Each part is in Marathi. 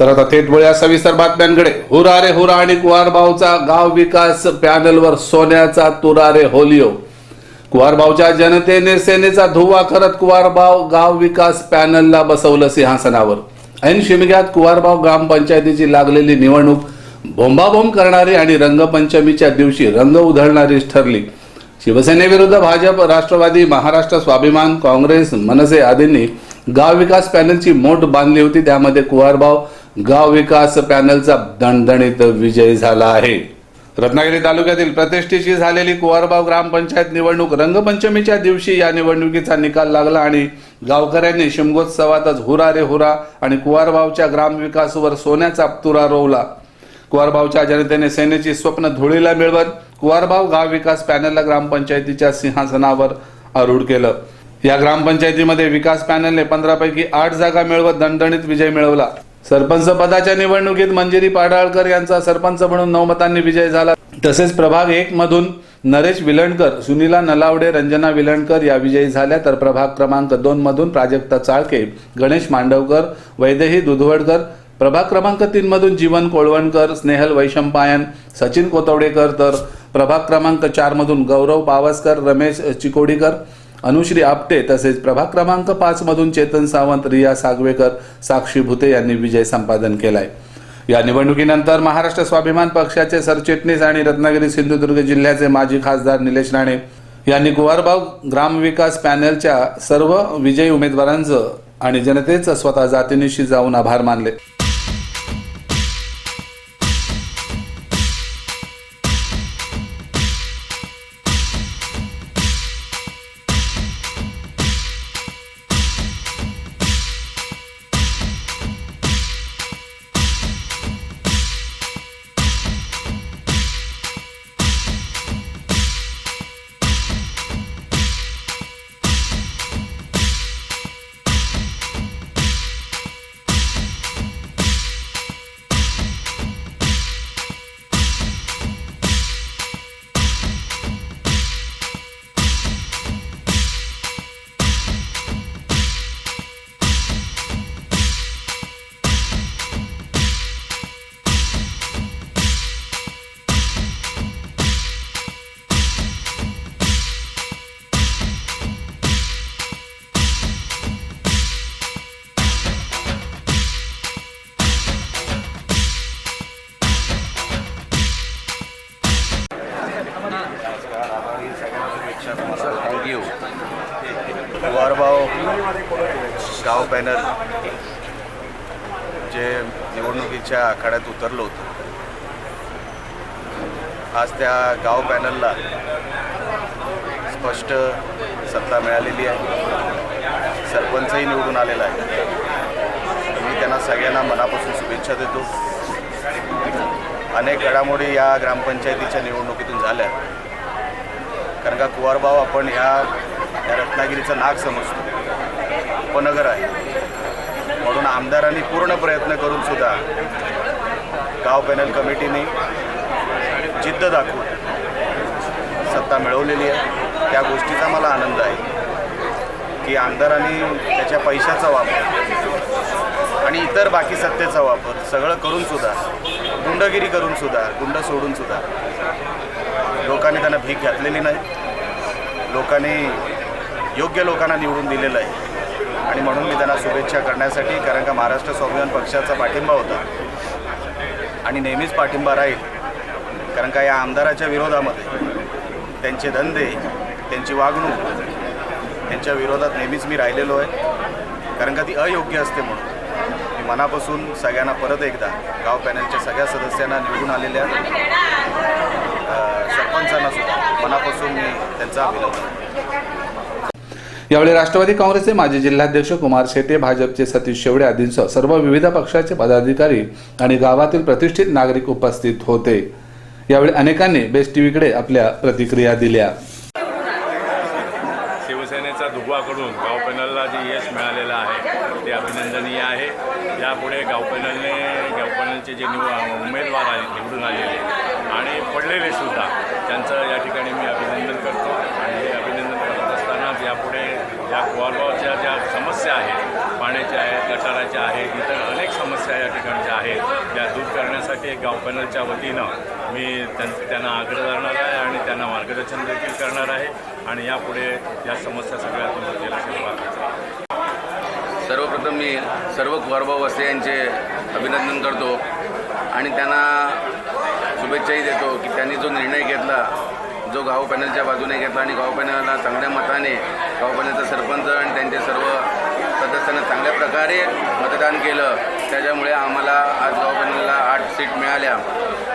तर आता थेट वळूया सविस्तर बातम्यांकडे. हुरा रे हुरा आणि कुवारबावचा गाव विकास पॅनलवर सोन्याचा तुरा रे होलिओ. कुवारबावच्या जनतेने सेनेचा धुव्वा करत कुवारबाव गाव विकास पॅनलला बसवलं सिंहासनावर. ऐन शिमग्यात कुवारबाव ग्रामपंचायतीची लागलेली निवडणूक बोंबाबोंब करणारी आणि रंगपंचमीच्या दिवशी रंग उधळणारीच ठरली. शिवसेनेविरुद्ध भाजप राष्ट्रवादी महाराष्ट्र स्वाभिमान काँग्रेस मनसे आदींनी गाव विकास पॅनलची मोठ बांधली होती. त्यामध्ये कुवारबाव गाव विकास पॅनलचा दणदणीत विजय झाला आहे. रत्नागिरी तालुक्यातील प्रतिष्ठेची झालेली कुवारबाव ग्रामपंचायत निवडणूक रंगपंचमीच्या दिवशी या निवडणुकीचा निकाल लागला आणि गावकऱ्यांनी शिमगोत्सवातच हुरा रे हुरा आणि कुवारबावच्या ग्रामविकासवर सोन्याचा तुरा रोवला. कुवारबावच्या जनतेने सेनेची स्वप्न धुळीला मिळवत कुवारबाव गाव विकास पॅनलला ग्रामपंचायतीच्या सिंहासनावर आरूढ केलं. या ग्रामपंचायतीमध्ये विकास पॅनलने पंधरापैकी आठ जागा मिळवत दणदणीत विजय मिळवला. सरपंच पदाच्या निवडणुकीत मंजिरी पाडाळकर यांचा सरपंच म्हणून नऊ मतांनी विजय झाला. तसेच प्रभाग एक मधून नरेश विलणकर सुनीला नलावडे रंजना विलणकर या विजयी झाल्या. तर प्रभाग क्रमांक दोन मधून प्राजक्ता चाळके गणेश मांडवकर वैदेही दुधवडकर प्रभाग क्रमांक तीन मधून जीवन कोळवणकर स्नेहल वैशंपायन सचिन कोतवडेकर तर प्रभाग क्रमांक चार मधून गौरव पावसकर रमेश चिकोडीकर अनुश्री आपटे तसेच प्रभाग क्रमांक पाच मधून चेतन सावंत रिया सागवेकर साक्षी भुते यांनी विजय संपादन केलाय. या निवडणुकीनंतर महाराष्ट्र स्वाभिमान पक्षाचे सरचिटणीस आणि रत्नागिरी सिंधुदुर्ग जिल्ह्याचे माजी खासदार निलेश राणे यांनी कुवारबाव ग्रामविकास पॅनलच्या सर्व विजयी उमेदवारांचं आणि जनतेचं स्वतः जातीनिशी जाऊन आभार मानले. थँक्यू कुवारबाव गाव पॅनल जे निवडणुकीच्या आखाड्यात उतरलं होतं. आज त्या गाव पॅनलला स्पष्ट सत्ता मिळालेली आहे. सरपंचही निवडून आलेला आहे. मी त्यांना सगळ्यांना मनापासून शुभेच्छा देतो. अनेक घडामोडी या ग्रामपंचायतीच्या निवडणुकीतून झाल्या. कारण का कुवारबाव आपण ह्या या रत्नागिरीचं नाक समजतो. उपनगर आहे. म्हणून आमदारांनी पूर्ण प्रयत्न करून सुद्धा गाव पॅनल कमिटीने जिद्द दाखवून सत्ता मिळवलेली आहे. त्या गोष्टीचा मला आनंद आहे की आमदारांनी त्याच्या पैशाचा वापर आणि इतर बाकी सत्तेचा वापर सगळं करून सुद्धा गुंडगिरी करून सुद्धा गुंड सोडून सुद्धा लोकांनी त्यांना भीक घातलेली नाही. लोकांनी योग्य लोकांना निवडून दिलेलं आहे. आणि म्हणून मी त्यांना शुभेच्छा करण्यासाठी कारण का महाराष्ट्र स्वाभिमान पक्षाचा पाठिंबा होता. आणि नेहमीच पाठिंबा राहील. कारण का या आमदाराच्या विरोधामध्ये त्यांचे धंदे त्यांची वागणूक त्यांच्या विरोधात नेहमीच मी राहिलेलो आहे. कारण का ती अयोग्य असते म्हणून. मी मनापासून सगळ्यांना परत एकदा गाव पॅनलच्या सगळ्या सदस्यांना निवडून आलेल्या मनापासून मी त्यांचा अभिनंदन यावेळी राष्ट्रवादी काँग्रेसचे माजी जिल्हाध्यक्ष कुमार शेटे भाजपचे सतीश शेवडे आदींसह सर्व विविध पक्षाचे पदाधिकारी आणि गावातील प्रतिष्ठित नागरिक उपस्थित होते. यावेळी अनेकांनी बेस्ट टीव्हीकडे आपल्या प्रतिक्रिया दिल्या. शिवसेनेचा धुवा गाव पॅनलला जे यश मिळालेलं आहे ते अभिनंदनीय आहे. यापुढे गाव पॅनलने गाव पॅनलचे जे निव उमेदवार आले निवडून आलेले आणि पडलेले सुद्धा त्यांचं या ठिकाणी मी अभिनंदन करतो. आणि हे अभिनंदन करत असतानाच यापुढे या कुवारगावच्या ज्या समस्या आहेत पाण्याच्या आहेत गटाराच्या आहेत इतर अनेक समस्या या ठिकाणच्या आहेत त्या दूर करण्यासाठी एक गाव पॅनलच्या वतीनं मी त्यां त्यांना आग्रह धरणार आहे आणि त्यांना मार्गदर्शन देखील करणार आहे आणि यापुढे या समस्या सगळ्या दूर केल्याशिवाय सर्वप्रथम मी सर्व कुवारभाऊ वस्ते यांचे अभिनंदन करतो आणि त्यांना शुभेच्छाही देतो की त्यांनी जो निर्णय घेतला जो गाव पॅनलच्या बाजूने घेतला आणि गाव पॅनलला चांगल्या मताने गाव पॅनलचा सरपंच आणि त्यांचे सर्व सदस्यांना चांगल्या प्रकारे मतदान केलं. त्याच्यामुळे आम्हाला आज गाव आठ सीट मिळाल्या.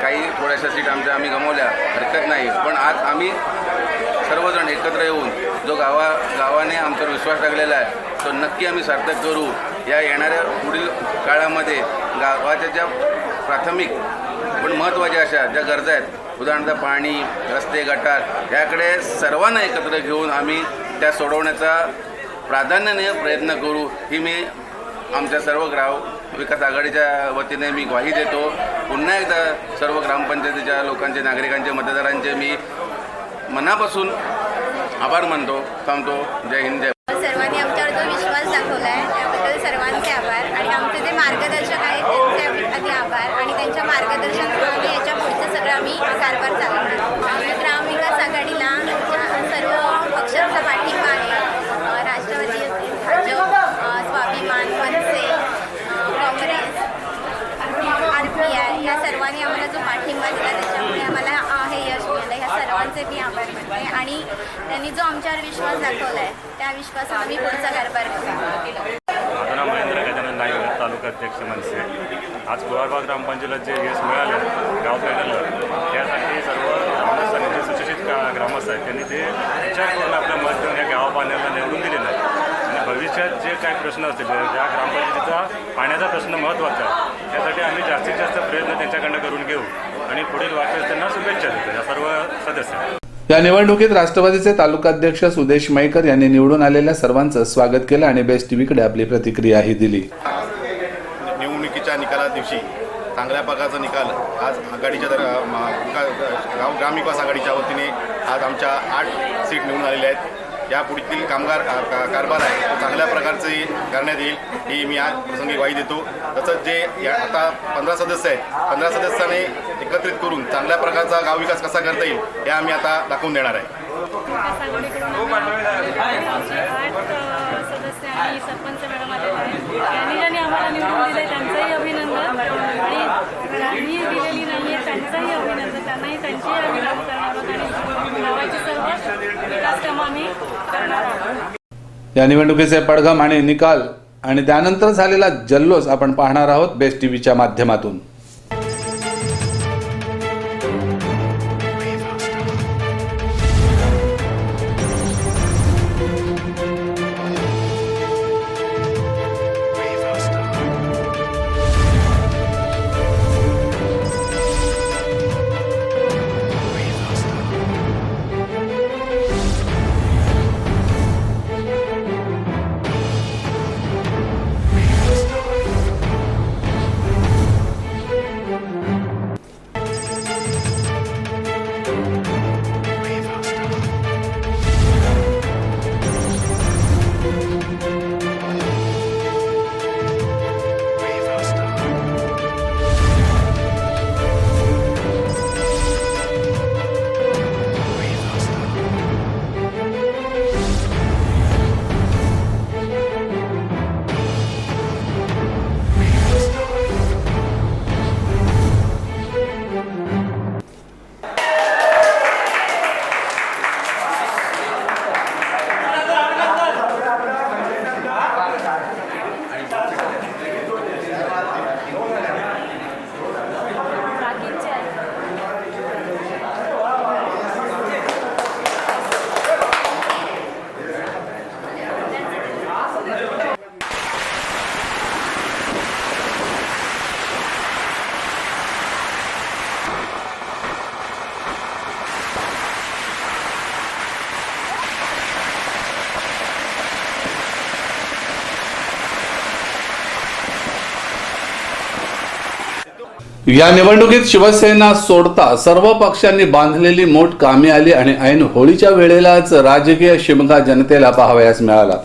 काही थोड्याशा सीट आमच्या आम्ही गमावल्या. हरकत नाही. पण आज आम्ही सर्वजण एकत्र येऊन जो गावा गावाने आमच्यावर विश्वास टाकलेला आहे तो नक्की आम्ही सार्थक करू. या येणाऱ्या पुढील काळामध्ये गावाच्या ज्या प्राथमिक पण महत्त्वाच्या अशा ज्या गरजा आहेत उदाहरणार्थ पाणी रस्ते गटार याकडे सर्वांना एकत्र घेऊन आम्ही त्या सोडवण्याचा प्राधान्याने प्रयत्न करू ही मी आमच्या सर्व ग्राम विकास आघाडीच्या वतीने मी ग्वाही देतो. पुन्हा एकदा सर्व ग्रामपंचायतीच्या लोकांचे नागरिकांचे मतदारांचे मी मनापासून आभार मानतो थांबतो. जय हिंद जय सर्वांनी आमच्यावर जो विश्वास दाखवला आहे त्याबद्दल सर्वांचे आभार आणि आमचे जे मार्गदर्शक आहेत त्यांचे आम्ही आधी आभार आणि त्यांच्या मार्गदर्शनाप्रमाणे याच्या पुढचं सगळं आम्ही कारभार चालवणार आमच्या ग्रामविकास आघाडीला आमच्या सर्व पक्षांचा पाठिंबा आहे अं, राष्ट्रवादी असेल भाजप अं, स्वाभिमान मनसे अं, काँग्रेस आर पी आय या सर्वांनी आम्हाला जो पाठिंबा दिला त्याच्यामुळे आम्हाला अं, हे यश मिळालं ह्या सर्वांचे मी आभार आणि त्यांनी जो आमच्यावर विश्वास दाखवला आहे त्या विश्वासात आम्ही पुढचा कारभार करू. माझं नाव महेंद्र गजानन नाईक तालुका अध्यक्ष मनसे. आज कुवारबाग ग्रामपंचायतीला जे यश मिळालं गाव त्यासाठी सर्व ग्रामस्थांनी सुशिक्षित ग्रामस्थ आहेत त्यांनी ते विचार करून आपलं मत देऊन या गाव पाण्याला निवडून दिलेलं आहे. आणि भविष्यात जे काही प्रश्न असतील ज्या ग्रामपंचायतीचा पाण्याचा प्रश्न महत्त्वाचा आहे त्यासाठी आम्ही जास्तीत जास्त प्रयत्न त्यांच्याकडनं करून घेऊ. आणि पुढील वाटचाल त्यांना शुभेच्छा देतो या सर्व सदस्य. या निवडणुकीत राष्ट्रवादीचे तालुकाध्यक्ष सुदेश मयकर यांनी निवडून आलेल्या सर्वांचं स्वागत केलं आणि बेस्ट टीव्हीकडे आपली प्रतिक्रियाही दिली. निवडणुकीच्या निकाला दिवशी चांगल्या प्रकारचा निकाल आज आघाडीच्या दर गाव ग्रामविकास आघाडीच्या वतीने आज आमच्या आठ सीट निवडून आलेल्या आहेत. या पुढील कामगार कारभार आहे तो चांगल्या प्रकारचे करण्यात येईल ही मी आज प्रसंगी ग्वाही देतो. तसंच जे या आता पंधरा सदस्य आहेत पंधरा सदस्याने एकत्रित करून चांगल्या प्रकारचा गाव विकास कसा करता येईल हे आम्ही आता दाखवून देणार आहे. सरपंच मॅडम ज्यांनी आम्हाला निवडून दिले त्यांचंही अभिनंदन आणि ज्यांनी दिलेली नाही आहे त्यांचंही अभिनंदन त्यांनाही त्यांचीही आम्ही काम करणार आहोत आणि गावाची सर्व आम्ही करणार आहोत. या निवडणुकीचे पडघम आणि निकाल आणि त्यानंतर झालेला जल्लोष आपण पाहणार आहोत बेस्ट टीव्हीच्या माध्यमातून. या निवडणुकीत शिवसेना सोडता सर्व पक्षांनी बांधलेली मोठ कामी आली आणि ऐन होळीच्या वेळेलाच राजकीय शिमगा जनतेला पाहावयास मिळाला.